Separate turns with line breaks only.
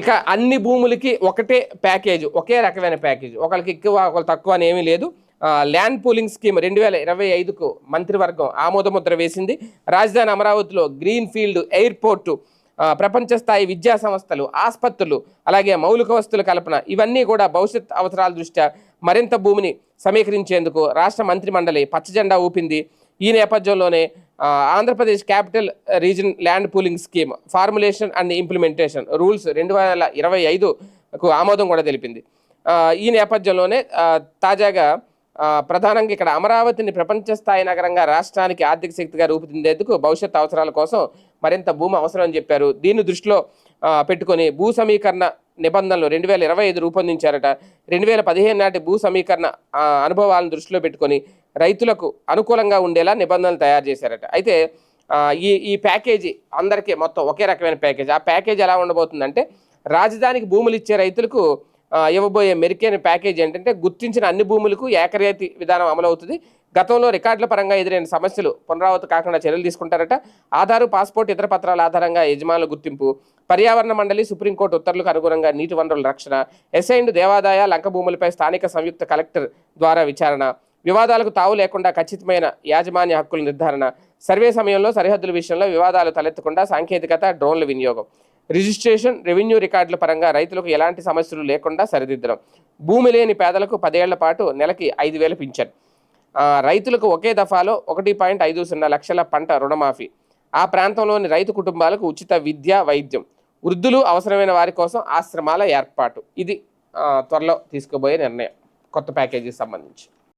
ఇక అన్ని భూములకి ఒకటే ప్యాకేజ్ ఒకే రకమైన ప్యాకేజ్. ఒకరికి ఎక్కువ ఒకరు తక్కువ అని ఏమీ లేదు. ల్యాండ్ పూలింగ్ స్కీమ్ రెండు వేల ఇరవై ఐదుకు మంత్రివర్గం ఆమోదముద్ర వేసింది. రాజధాని అమరావతిలో గ్రీన్ ఫీల్డ్ ఎయిర్పోర్టు ప్రపంచ స్థాయి విద్యా సంస్థలు ఆసుపత్రులు అలాగే మౌలిక వస్తువుల కల్పన ఇవన్నీ కూడా భవిష్యత్ అవసరాల దృష్ట్యా మరింత భూమిని సమీకరించేందుకు రాష్ట్ర మంత్రి మండలి పచ్చజెండా ఊపింది. ఈ నేపథ్యంలోనే Andhra Pradesh capital region land pooling scheme formulation and implementation rules రెండు వేల ఇరవై ఐదుకు ఆమోదం కూడా తెలిపింది. ఈ నేపథ్యంలోనే తాజాగా ప్రధానంగా ఇక్కడ అమరావతిని ప్రపంచ స్థాయి నగరంగా రాష్ట్రానికి ఆర్థిక శక్తిగా రూపుదిద్దేందుకు భవిష్యత్ అవసరాల కోసం మరింత భూమి అవసరం అని చెప్పారు. దీన్ని దృష్టిలో పెట్టుకొని భూ సమీకరణ నిబంధనలు రెండు వేల ఇరవై ఐదు రూపొందించారట. రెండు వేల పదిహేను నాటి భూ సమీకరణ అనుభవాలను దృష్టిలో పెట్టుకొని రైతులకు అనుకూలంగా ఉండేలా నిబంధనలు తయారు చేశారట. అయితే ఈ ఈ ప్యాకేజీ అందరికీ మొత్తం ఒకే రకమైన ప్యాకేజ్. ఆ ప్యాకేజ్ ఎలా ఉండబోతుందంటే రాజధానికి భూములు ఇచ్చే రైతులకు ఇవ్వబోయే మెరికైన ప్యాకేజ్ ఏంటంటే గుర్తించిన అన్ని భూములకు ఏకరీతి విధానం అమలవుతుంది. గతంలో రికార్డుల పరంగా ఎదురైన సమస్యలు పునరావృతం కాకుండా చర్యలు తీసుకుంటారట. ఆధారు పాస్పోర్ట్ ఇతర పత్రాల ఆధారంగా యజమానుల గుర్తింపు పర్యావరణ మండలి సుప్రీంకోర్టు ఉత్తర్వులకు అనుగుణంగా నీటి వనరుల రక్షణ ఎస్ఐండ్ దేవాదాయ లంక భూములపై స్థానిక సంయుక్త కలెక్టర్ ద్వారా విచారణ వివాదాలకు తావు లేకుండా ఖచ్చితమైన యాజమాన్య హక్కుల నిర్ధారణ సర్వే సమయంలో సరిహద్దుల విషయంలో వివాదాలు తలెత్తకుండా సాంకేతికత డ్రోన్ల వినియోగం రిజిస్ట్రేషన్ రెవెన్యూ రికార్డుల పరంగా రైతులకు ఎలాంటి సమస్యలు లేకుండా సరిదిద్దడం భూమి లేని పేదలకు పదేళ్ళ పాటు నెలకి ఐదు వేలు పింఛన్ రైతులకు ఒకే దఫాలో ఒకటి పాయింట్ ఐదు సున్నా లక్షల పంట రుణమాఫీ. ఆ ప్రాంతంలోని రైతు కుటుంబాలకు ఉచిత విద్య వైద్యం వృద్ధులు అవసరమైన వారి కోసం ఆశ్రమాల ఏర్పాటు. ఇది త్వరలో తీసుకోబోయే నిర్ణయం. కొత్త ప్యాకేజీకి సంబంధించి.